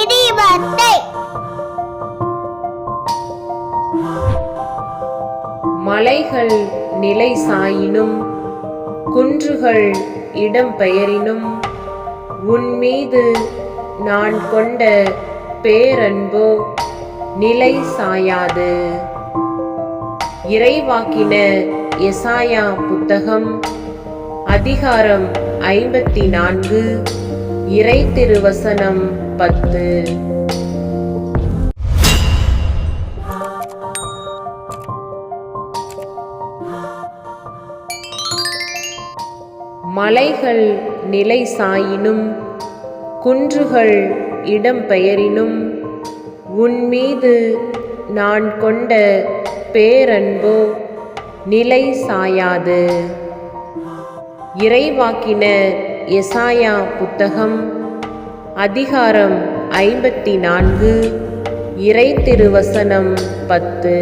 இடிபத்தை மலைகள் நிலை சாயினும் குன்றுகள் இடம் பெயரினும் உன் மீது நான் கொண்ட பேரன்போ நிலை சாயாது. இறைவாக்கின எசாயா புத்தகம் அதிகாரம் ஐம்பத்தி நான்கு. இறை திருவசனம் பத்து. மலைகள் நிலை சாயினும் குன்றுகள் இடம் பெயரினும் உன் மீது நான் கொண்ட பேரன்போ நிலை சாயாது. இறைவாக்கின எசாயா புத்தகம் அதிகாரம் ஐம்பத்தி நான்கு இறை திருவசனம் பத்து.